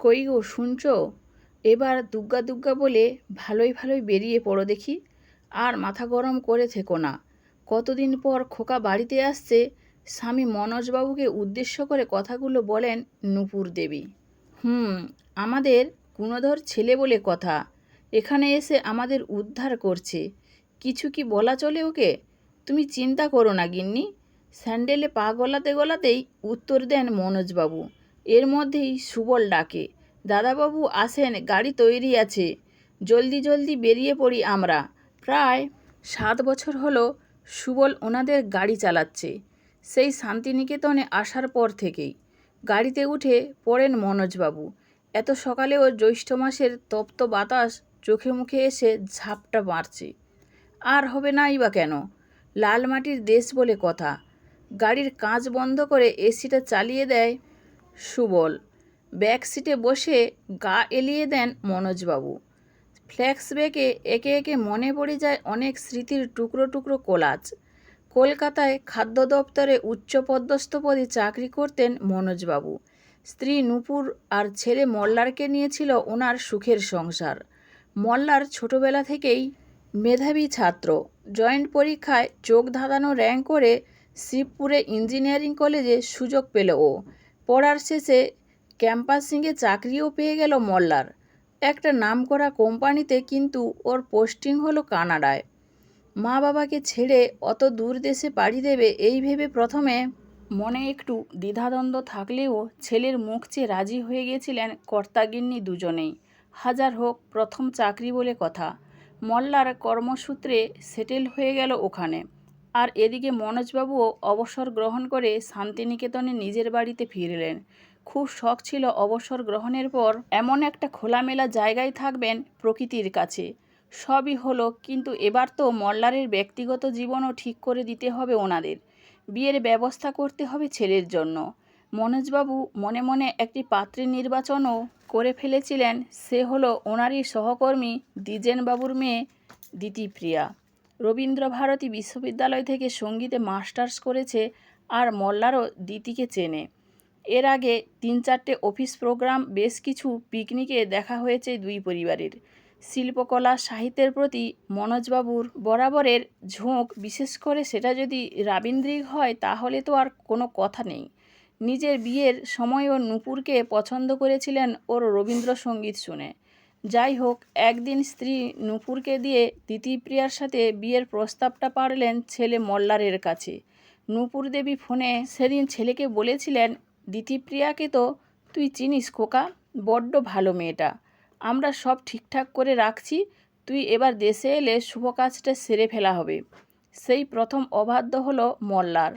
কই গো, শুনছো? এবার দুগ্গা দুগ্গা বলে ভালোই ভালোই বেরিয়ে পড়ো দেখি। আর মাথা গরম করে থেকো না। কতদিন পর খোকা বাড়িতে আসছে, স্বামী মনোজবাবুকে উদ্দেশ্য করে কথাগুলো বলেন নূপুর দেবী। হুম, আমাদের গুণধর ছেলে বলে কথা। এখানে এসে আমাদের উদ্ধার করছে। কিছু কি বলা চলে ওকে? তুমি চিন্তা করো না গিন্নি। স্যান্ডেলে পা গলাতে গলাতেই উত্তর দেন মনোজবাবু। এর মধ্যেই সুবল ডাকে, দাদাবাবু আসেন, গাড়ি তৈরি আছে। জলদি জলদি বেরিয়ে পড়ি আমরা। প্রায় সাত বছর হলো সুবল ওনাদের গাড়ি চালাচ্ছে, সেই শান্তিনিকেতনে আসার পর থেকেই। গাড়িতে উঠে পড়েন মনোজবাবু। এত সকালেও জ্যৈষ্ঠ মাসের তপ্ত বাতাস চোখে মুখে এসে ঝাপটা মারছে। আর হবে নাই বা কেন? লাল মাটির দেশ বলে কথা। গাড়ির কাঁচ বন্ধ করে এসিটা চালিয়ে দেয় সুবল। ব্যাক সিটে বসে গা এলিয়ে দেন মনোজবাবু। ফ্ল্যাক্সব্যাকে একে একে মনে পড়ে যায় অনেক স্মৃতির টুকরো টুকরো কোলাজ। কলকাতায় খাদ্য দপ্তরে উচ্চপদস্থ পদে চাকরি করতেন মনোজবাবু। স্ত্রী নূপুর আর ছেলে মল্লারকে নিয়েছিল ওনার সুখের সংসার। মল্লার ছোটবেলা থেকেই মেধাবী ছাত্র। জয়েন্ট পরীক্ষায় চোখ ধাঁধানো র্যাঙ্ক করে শিবপুরে ইঞ্জিনিয়ারিং কলেজে সুযোগ পেল ও। পড়ার শেষে ক্যাম্পাসিংয়ে চাকরিও পেয়ে গেল মল্লার। একটা নামকরা কোম্পানিতে কিন্তু ওর পোস্টিং হলো কানাডায়। মা বাবাকে ছেড়ে অত দূর দেশে পাড়ি দেবে এই ভেবে প্রথমে মনে একটু দ্বিধাদ্বন্দ্ব থাকলেও ছেলের মুখ চেয়ে রাজি হয়ে গেছিলেন কর্তাগিন্নি দুজনেই। হাজার হোক, প্রথম চাকরি বলে কথা। মল্লার কর্মসূত্রে সেটেল হয়ে গেল ওখানে। আর এদিকে মনোজবাবুও অবসর গ্রহণ করে শান্তিনিকেতনে নিজের বাড়িতে ফিরলেন। খুব শখ ছিল অবসর গ্রহণের পর এমন একটা খোলামেলা জায়গায় থাকবেন প্রকৃতির কাছে। সবই হলো, কিন্তু এবার তো মল্লারের ব্যক্তিগত জীবনও ঠিক করে দিতে হবে ওনাদের। বিয়ের ব্যবস্থা করতে হবে ছেলের জন্য। মনোজবাবু মনে মনে একটি পাত্রীর নির্বাচনও করে ফেলেছিলেন। সে হলো ওনারই সহকর্মী দ্বিজেনবাবুর মেয়ে দিতিপ্রিয়া। রবীন্দ্রভারতী বিশ্ববিদ্যালয় থেকে সঙ্গীতে মাস্টার্স করেছে আর মল্লারও দিতিকে চেনে। এর আগে তিন চারটে অফিস প্রোগ্রাম, বেশ কিছু পিকনিকে দেখা হয়েছে দুই পরিবারের। শিল্পকলা, সাহিত্যের প্রতি মনোজবাবুর বরাবরের ঝোঁক, বিশেষ করে সেটা যদি রাবীন্দ্রিক হয়, তাহলে তো আর কোনো কথা নেই। নিজের বিয়ের সময়ও নূপুরকে পছন্দ করেছিলেন ওর রবীন্দ্রসঙ্গীত শুনে। যাই হোক, একদিন স্ত্রী নূপুরকে দিয়ে দিতিপ্রিয়ার সাথে বিয়ের প্রস্তাবটা পারলেন ছেলে মল্লারের কাছে। নূপুর দেবী ফোনে সেদিন ছেলেকে বলেছিলেন, দিতিপ্রিয়াকে তো তুই চিনিস খোকা, বড্ড ভালো মেয়েটা। আমরা সব ঠিকঠাক করে রাখছি, তুই এবার দেশে এলে শুভ কাজটা সেরে ফেলা হবে। সেই প্রথম অবাধ্য হলো মল্লার।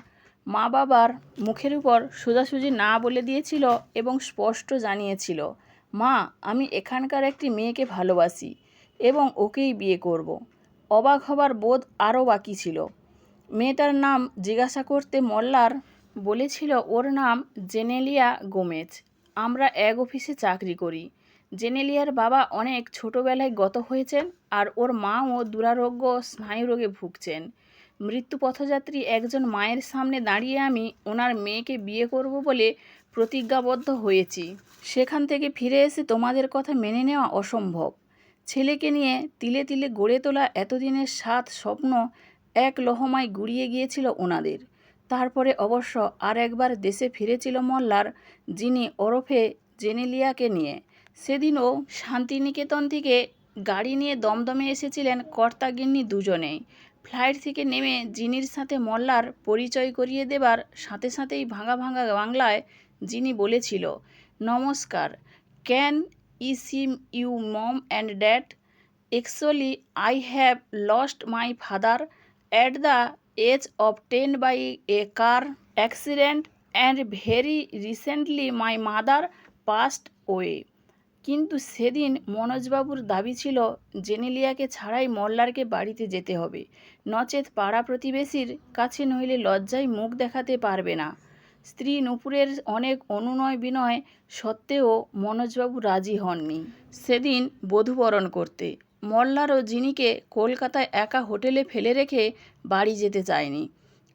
মা বাবার মুখের উপর সোজাসুজি না বলে দিয়েছিল এবং স্পষ্ট জানিয়েছিল মা, আমি এখানকার একটি মেয়েকে ভালোবাসি এবং ওকেই বিয়ে করব। অবাক হবার বোধ আরও বাকি ছিল। মেয়েটার নাম জিজ্ঞাসা করতে মল্লার বলেছিল, ওর নাম জেনেলিয়া গোমেজ। আমরা এক অফিসে চাকরি করি। জেনেলিয়ার বাবা অনেক ছোটোবেলায় গত হয়েছেন আর ওর মাও দুরারোগ্য স্নায়ুরোগে ভুগছেন। মৃত্যু পথযাত্রী একজন মায়ের সামনে দাঁড়িয়ে আমি ওনার মেয়েকে বিয়ে করব বলে প্রতিজ্ঞাবদ্ধ হয়েছি। সেখান থেকে ফিরে এসে তোমাদের কথা মেনে নেওয়া অসম্ভব। ছেলেকে নিয়ে তিলে তিলে গড়ে তোলা এতদিনের সাত স্বপ্ন এক লহমায় গুড়িয়ে গিয়েছিল ওনাদের। তারপরে অবশ্য আর একবার দেশে ফিরেছিল মল্লার, যিনি ওরফে জেনেলিয়াকে নিয়ে। সেদিনও শান্তিনিকেতন থেকে গাড়ি নিয়ে দমদমে এসেছিলেন কর্তাগিন্নি দুজনেই। ফ্লাইট থেকে নেমে জিনির সাথে মল্লার পরিচয় করিয়ে দেবার সাথে সাথেই ভাঙা ভাঙা বাংলায় যিনি বলেছিল, নমস্কার, can I seem you mom and dad? Actually, I have lost my father at the age of ten by a car accident and very recently my mother passed way. কিন্তু সেদিন মনোজবাবুর দাবি ছিল, জেনেলিয়াকে ছাড়াই মল্লারকে বাড়িতে যেতে হবে। নচেত পাড়া প্রতিবেশীর কাছে নইলে লজ্জায় মুখ দেখাতে পারবে না। স্ত্রী নূপুরের অনেক অনুনয় বিনয় সত্ত্বেও মনোজবাবু রাজি হননি। সেদিন বধূবরণ করতে। মল্লার ও জিনিকে কলকাতায় একা হোটেলে ফেলে রেখে বাড়ি যেতে চায়নি।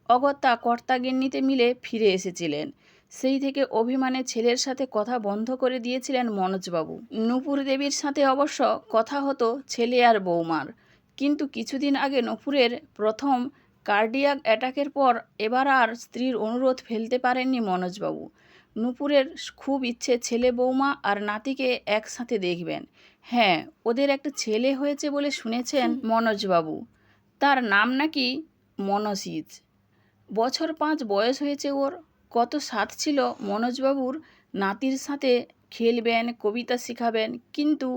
অগত্যা কর্তাগিন্নিতে মিলে ফিরে এসেছিলেন। সেই থেকে অভিমানে ছেলের সাথে কথা বন্ধ করে দিয়েছিলেন মনোজবাবু। নূপুর দেবীর সাথে অবশ্য কথা হতো ছেলে আর বৌমার। কিন্তু কিছুদিন আগে নূপুরের প্রথম কার্ডিয়াক অ্যাটাকের পর এবার আর স্ত্রীর অনুরোধ ফেলতে পারেননি মনোজবাবু। নূপুরের খুব ইচ্ছে ছেলে বৌমা আর নাতিকে একসাথে দেখবেন। হ্যাঁ ওদের একটা ছেলে হয়েছে বলে শুনেছেন মনোজবাবু। তার নাম নাকি মনসিজ। বছর পাঁচ বয়স হয়েছে ওর। কত স্বাদ ছিল মনোজবাবুর। নাতির সাথে খেলবেন কবিতা শেখাবেন কিন্তু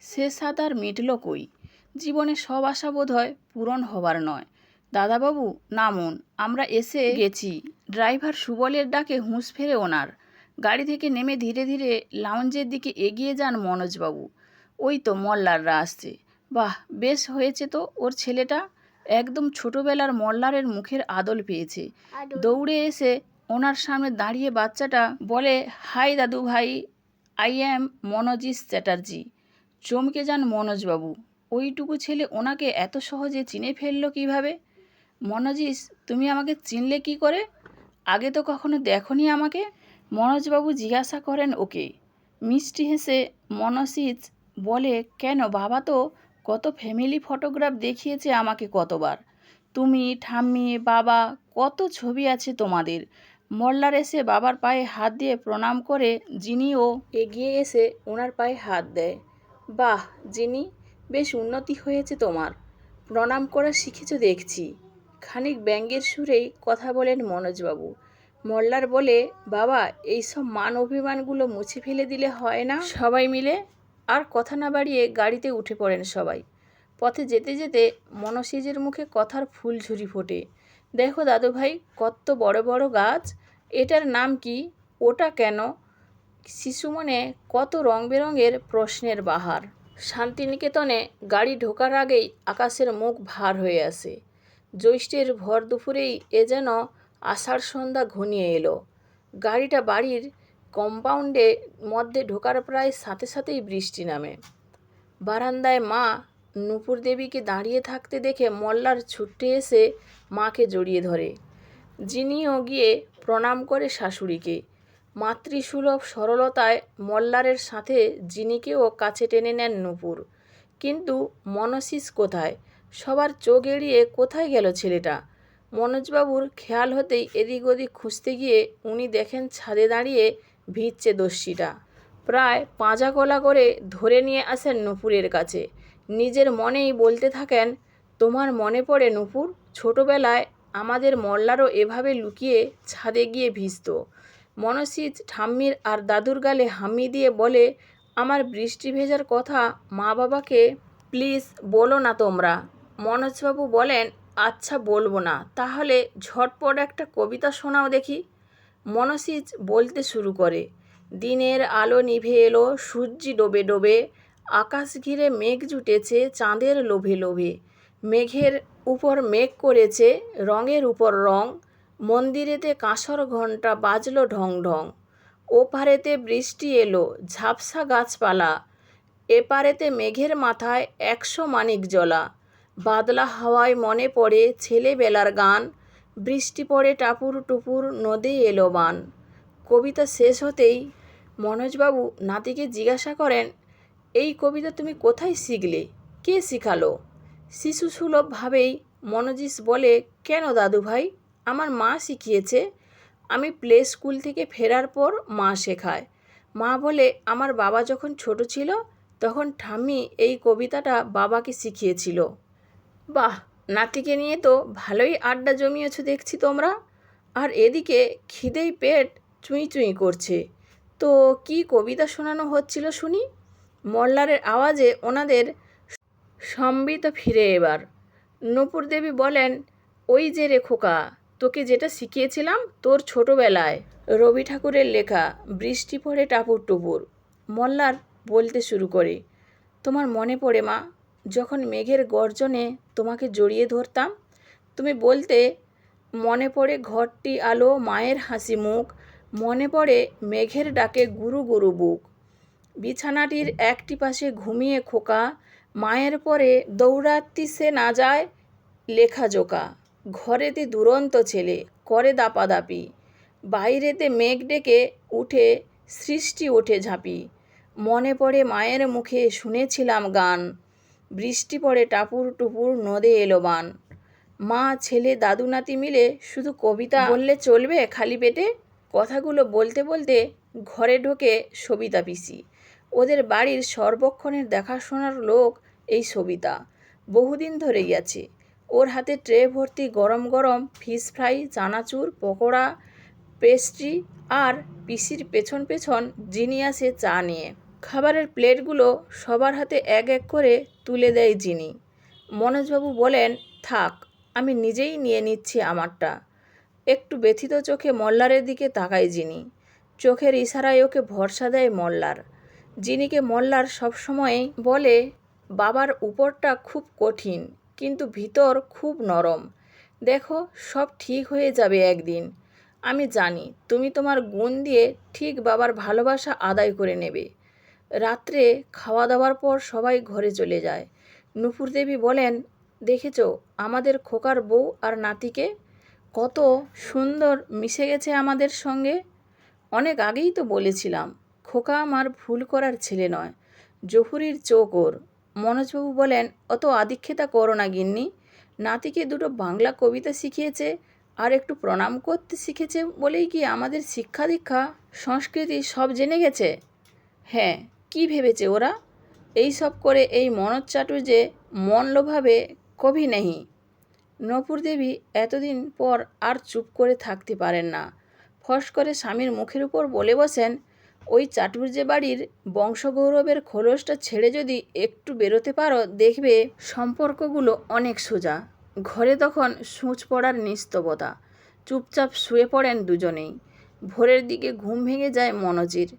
সে স্বাদ আর মিটল কই? জীবনে সব আশা বোধ হয় পূরণ হবার নয়। দাদাবাবু নামুন আমরা এসে গেছি। ড্রাইভার সুবলের ডাকে হুঁশ ফেরে ওনার। গাড়ি থেকে নেমে ধীরে ধীরে লাউঞ্জের দিকে এগিয়ে যান মনোজবাবু। ওই তো মল্লাররা আসছে। বাহ বেশ হয়েছে তো ওর ছেলেটা। একদম ছোটবেলার মল্লারের মুখের আদল পেয়েছে। দৌড়ে এসে ওনার সামনে দাঁড়িয়ে বাচ্চাটা বলে হাই দাদু ভাই আই অ্যাম মনোজিৎ চ্যাটার্জি। চমকে যান মনোজবাবু। ওইটুকু ছেলে ওনাকে এত সহজে চিনে ফেলল কীভাবে? মনোজিৎ তুমি আমাকে চিনলে কি করে? আগে তো কখনো দেখনি আমাকে? মনোজবাবু জিজ্ঞাসা করেন ওকে। মিষ্টি হেসে মনসিজ বলে, কেন বাবা তো কত ফ্যামিলি ফটোগ্রাফ দেখিয়েছে আমাকে কতবার? তুমি, ঠাম্মি, বাবা, কত ছবি আছে তোমাদের? মল্লার এসে বাবার পায়ে হাত দিয়ে প্রণাম করে জিনিও এগিয়ে এসে ওনার পায়ে হাত দেয়। বাহ জিনি বেশ উন্নতি হয়েছে তোমার। প্রণাম করা শিখেছ দেখছি। খানিক ব্যঙ্গের সুরেই কথা বলেন মনোজবাবু। মল্লার বলে, বাবা, এইসব মান অভিমানগুলো মুছে ফেলে দিলে হয় না? সবাই মিলে আর কথা না বাড়িয়ে গাড়িতে উঠে পড়েন সবাই। পথে যেতে যেতে মনসিজের মুখে কথার ফুল ঝুরি ফোটে। দেখো দাদু ভাই কত বড় বড় গাছ। এটার নাম কি? ওটা কেন? শিশু মনে কত রং বেরঙের প্রশ্নের বাহার। শান্তিনিকেতনে গাড়ি ঢোকার আগেই আকাশের মুখ ভার হয়ে আসে। জ্যৈষ্ঠের ভর দুপুরেই এ যেন আষাঢ় সন্ধ্যা ঘনিয়ে এলো। গাড়িটা বাড়ির কম্পাউন্ডে মধ্যে ঢোকার প্রায় সাথে সাথেই বৃষ্টি নামে। বারান্দায় মা নূপুর দেবীকে দাঁড়িয়ে থাকতে দেখে মল্লার ছুটে এসে মাকে জড়িয়ে ধরে। যিনিও গিয়ে প্রণাম করে শাশুড়িকে। মাতৃসুলভ সরলতায় মল্লারের সাথে জিনিকেও কাছে টেনে নেন নূপুর। কিন্তু মনসিস কোথায়? সবার চোখ এড়িয়ে কোথায় গেল ছেলেটা? মনোজবাবুর খেয়াল হতেই এদিক ওদিক খুঁজতে গিয়ে উনি দেখেন ছাদে দাঁড়িয়ে ভিজছে দস্যিটা। প্রায় পাঁজা গলা করে ধরে নিয়ে আসেন নূপুরের কাছে। নিজের মনেই বলতে থাকেন, তোমার মনে পড়ে নূপুর? ছোটবেলায় আমাদের মল্লারও এভাবে লুকিয়ে ছাদে গিয়ে ভিজত। মনসিজ, ঠাম্মির আর দাদুর গালে হাম্মি দিয়ে বলে, আমার বৃষ্টি ভেজার কথা মা বাবাকে প্লিজ বলো না তোমরা মনোজবাবু বলেন আচ্ছা বলব না। তাহলে ঝটপট একটা কবিতা শোনাও দেখি। মনসিজ বলতে শুরু করে, দিনের আলো নিভে এলো, সূর্যি ডোবে ডোবে, আকাশ ঘিরে মেঘ জুটেছে, চাঁদের লোভে লোভে। মেঘের উপর মেঘ করেছে, রঙের উপর রং, মন্দিরেতে কাঁসর ঘণ্টা বাজলো ঢং ঢং। ওপারেতে বৃষ্টি এলো, ঝাপসা গাছপালা, এপারেতে মেঘের মাথায় একশো মানিক জ্বলা বাদলা হাওয়ায় মনে পড়ে ছেলেবেলার গান। বৃষ্টি পড়ে টাপুর টুপুর, নদী এলো বান। কবিতা শেষ হতেই মনোজবাবু নাতিকে জিজ্ঞাসা করেন, এই কবিতা তুমি কোথায় শিখলে? কে শিখালো? শিশু সুলভভাবেই মনোজিৎ বলে, কেন দাদু ভাই আমার মা শিখিয়েছে। আমি প্লে স্কুল থেকে ফেরার পর মা শেখায়। মা বলে, আমার বাবা যখন ছোট ছিল, তখন ঠাম্মি এই কবিতাটা বাবাকে শিখিয়েছিল। বাহ, নাতিকে নিয়ে তো ভালোই আড্ডা জমিয়েছ দেখছি তোমরা। আর এদিকে খিদেই পেট চুঁই চুঁই করছে। তো কি কবিতা শোনানো হচ্ছিল শুনি? মল্লারের আওয়াজে ওনাদের সম্বিত ফিরে এবার। নূপুর দেবী বলেন, ওই যে রে খোকা, তোকে যেটা শিখিয়েছিলাম তোর ছোটবেলায়। রবি ঠাকুরের লেখা, বৃষ্টি পড়ে টাপুর টুপুর। মল্লার বলতে শুরু করে, তোমার মনে পড়ে মা যখন মেঘের গর্জনে তোমাকে জড়িয়ে ধরতাম, তুমি বলতে, মনে পড়ে ঘরটি আলো, মায়ের হাসি মুখ, মনে পড়ে মেঘের ডাকে গুরু গুরু বুক। বিছানাটির একটি পাশে ঘুমিয়ে খোকা, মায়ের পরে দৌড়াত্তি সে না যায়, লেখা জোকা। ঘরেতে দুরন্ত ছেলে, করে দাপাদাপি। বাইরেতে মেঘ ডেকে উঠে, সৃষ্টি ওঠে ঝাঁপি। মনে পড়ে মায়ের মুখে শুনেছিলাম গান। বৃষ্টি পড়ে টাপুর টুপুর নদে এলো বান। মা, ছেলে, দাদু, নাতি মিলে শুধু কবিতা বললে চলবে খালি পেটে? কথাগুলো বলতে বলতে ঘরে ঢোকে সবিতা পিসি। ওদের বাড়ির সর্বক্ষণের দেখাশোনার লোক এই সবিতা। বহুদিন ধরেই আছে। ওর হাতে ট্রে ভর্তি গরম গরম fish fry, chanachur, pakora, pastry আর পিসির পেছন পেছন জিনি আসে চা নিয়ে। খাবারের প্লেটগুলো সবার হাতে এক এক করে তুলে দেয় যিনি মনোজবাবু বলেন, থাক, আমি নিজেই নিয়ে নিচ্ছি আমারটা। একটু ব্যথিত চোখে মল্লারের দিকে তাকায় যিনি চোখের ইশারায় ওকে ভরসা দেয় মল্লার। যিনিকে মল্লার সবসময়ই বলে, বাবার উপরটা খুব কঠিন, কিন্তু ভিতর খুব নরম। দেখো, সব ঠিক হয়ে যাবে একদিন। আমি জানি, তুমি তোমার গুণ দিয়ে ঠিক বাবার ভালোবাসা আদায় করে নেবে। রাত্রে খাওয়া দাওয়ার পর সবাই ঘরে চলে যায়। নুপুর দেবী বলেন, দেখেছ, আমাদের খোকার বউ আর নাতিকে কত সুন্দর মিশে গেছে আমাদের সঙ্গে? অনেক আগেই তো বলেছিলাম, খোকা আমার ভুল করার ছেলে নয়, জহুরির চোখ ওর। মনোজবাবু বলেন, অত আদিক্ষেতা করো না গিন্নি, নাতিকে দুটো বাংলা কবিতা শিখিয়েছে আর একটু প্রণাম করতে শিখেছে বলেই কি আমাদের শিক্ষা দীক্ষা, সংস্কৃতি সব জেনে গেছে? হ্যাঁ কি ভেবেছে ওরা? এই সব করে এই মনোজ চাটুর্যে মন লোভাবে কবি নেহি নপুর দেবী এতদিন পর আর চুপ করে থাকতে পারেন না। ফস করে স্বামীর মুখের উপর বলে বসেন, ওই চাটুর্যে বাড়ির বংশগৌরবের খোলসটা ছেড়ে যদি একটু বেরোতে পারো, দেখবে সম্পর্কগুলো অনেক সোজা। ঘরে তখন সূচ পড়ার নিস্তবতা চুপচাপ শুয়ে পড়েন দুজনেই। ভোরের দিকে ঘুম ভেঙে যায় মনোজির।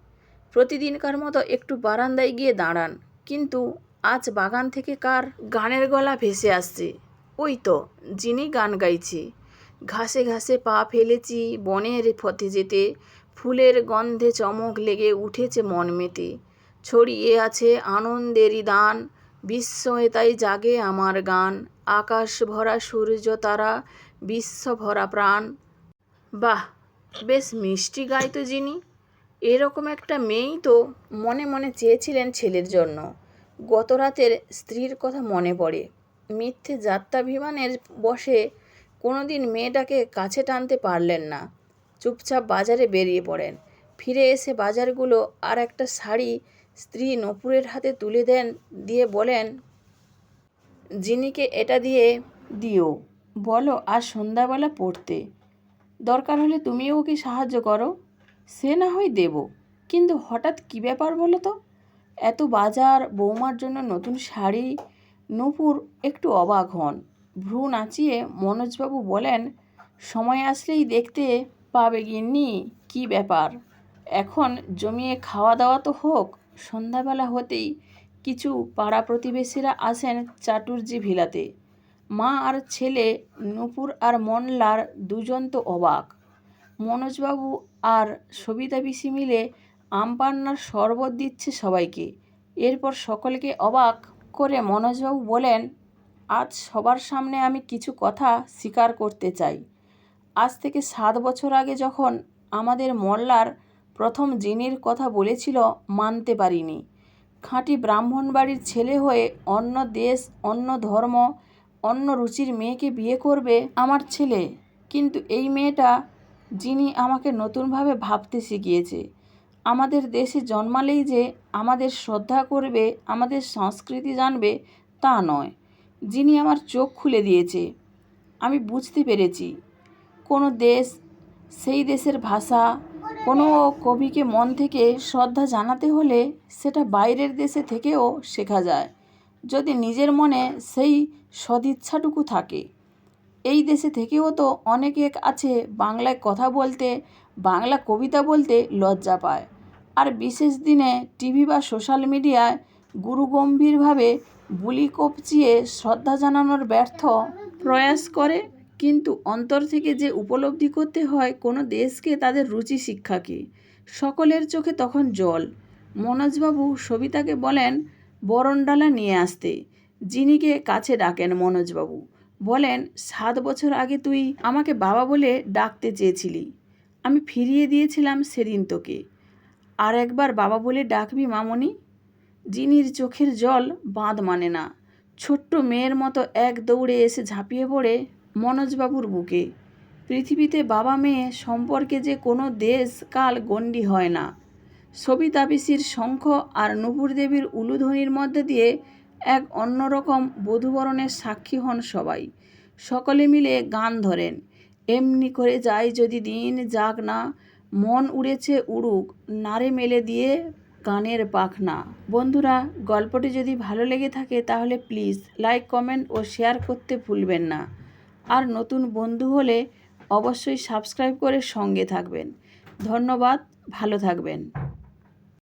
প্রতিদিনকার মতো একটু বারান্দায় গিয়ে দাঁড়ান। কিন্তু আজ বাগান থেকে কার গানের গলা ভেসে আসছে? ওই তো, যিনি গান গাইছি। ঘাসে ঘাসে পা ফেলেছি বনের পথে যেতে। ফুলের গন্ধে চমক লেগে উঠেছে মন মেতে। ছড়িয়ে আছে আনন্দেরই দান। বিস্ময়ে তাই জাগে আমার গান। আকাশ ভরা সূর্য তারা, বিশ্ব ভরা প্রাণ। বাহ, বেশ মিষ্টি গাইতো যিনি। এরকম একটা মেয়েই তো মনে মনে চেয়েছিলেন ছেলের জন্য। গত রাতের স্ত্রীর কথা মনে পড়ে। মিথ্যে যাত্রাভিমানের বসে কোনো দিন মেয়েটাকে কাছে টানতে পারলেন না। চুপচাপ বাজারে বেরিয়ে পড়েন। ফিরে এসে বাজারগুলো আর একটা শাড়ি স্ত্রী নপুরের হাতে তুলে দেন, দিয়ে বলেন জিনিকে এটা দিয়ে দিও, বলো আর সন্ধ্যাবেলা পড়তে। দরকার হলে তুমিও কি সাহায্য করো। সে না হয় দেব। কিন্তু হঠাৎ কী ব্যাপার বলো তো? এত বাজার, বৌমার জন্য নতুন শাড়ি। নূপুর একটু অবাক হন। ভ্রু নাচিয়ে মনোজবাবু বলেন, সময় আসলেই দেখতে পাবে গিন্নি, কী ব্যাপার? এখন জমিয়ে খাওয়া দাওয়া তো হোক, সন্ধ্যাবেলা হতেই কিছু পাড়া প্রতিবেশীরা আসেন চাটুর্জি ভিলাতে। মা আর ছেলে, নূপুর আর মনলার দুজন তো অবাক। মনোজবাবু আর সবিতা পিসি মিলে আমপান্নার শরবত দিচ্ছে সবাইকে। এরপর সকলকে অবাক করে মনোজবাবু বলেন, আজ সবার সামনে আমি কিছু কথা স্বীকার করতে চাই। আজ থেকে সাত বছর আগে যখন আমাদের মল্লার প্রথম জিনির কথা বলেছিল, মানতে পারিনি। খাঁটি ব্রাহ্মণ বাড়ির ছেলে হয়ে অন্য দেশ, অন্য ধর্ম, অন্য রুচির মেয়েকে বিয়ে করবে আমার ছেলে। কিন্তু এই মেয়েটা যিনি আমাকে নতুনভাবে ভাবতে শিখিয়েছে। আমাদের দেশে জন্মালেই যে আমাদের শ্রদ্ধা করবে, আমাদের সংস্কৃতি জানবে, তা নয়। যিনি আমার চোখ খুলে দিয়েছে। আমি বুঝতে পেরেছি। কোনো দেশ, সেই দেশের ভাষা, কোনো কবিকে মন থেকে শ্রদ্ধা জানাতে হলে সেটা বাইরের দেশে থেকেও শেখা যায়। যদি নিজের মনে সেই সদিচ্ছাটুকু থাকে। এই দেশে থেকেও তো অনেকে আছে বাংলায় কথা বলতে, বাংলা কবিতা বলতে লজ্জা পায়। আর বিশেষ দিনে টিভি বা সোশ্যাল মিডিয়ায় গুরুগম্ভীরভাবে বুলি কপচিয়ে শ্রদ্ধা জানানোর ব্যর্থ প্রয়াস করে, কিন্তু অন্তর থেকে যে উপলব্ধি করতে হয় কোনো দেশকে তাদের রুচি শিক্ষাকে, সকলের চোখে তখন জল। মনোজবাবু সবিতাকে বলেন, বরণডালা নিয়ে আসতে, যিনিকে কাছে ডাকেন মনোজবাবু। বলেন, সাত বছর আগে তুই আমাকে বাবা বলে ডাকতে চেয়েছিলি। আমি ফিরিয়ে দিয়েছিলাম সেদিন তোকে। আর একবার বাবা বলে ডাকবি মামনি? জিনির চোখের জল বাঁধ মানে না। ছোট্ট মেয়ের মতো এক দৌড়ে এসে ঝাঁপিয়ে পড়ে মনোজবাবুর বুকে। পৃথিবীতে বাবা মেয়ে সম্পর্কে যে কোনো দেশ কাল গণ্ডি হয় না। সবিতা পিসির শঙ্খ আর নুপুর দেবীর উলুধ্বনির মধ্যে দিয়ে এক অন্যরকম বধূবরণের সাক্ষী হন সবাই। সকলে মিলে গান ধরেন। এমনি করে যাই যদি দিন যাক না, মন উড়েছে উড়ুক নারে মেলে দিয়ে গানের পাখনা। বন্ধুরা, গল্পটি যদি ভালো লেগে থাকে তাহলে প্লিজ লাইক, কমেন্ট ও শেয়ার করতে ভুলবেন না। আর নতুন বন্ধু হলে অবশ্যই সাবস্ক্রাইব করে সঙ্গে থাকবেন। ধন্যবাদ, ভালো থাকবেন।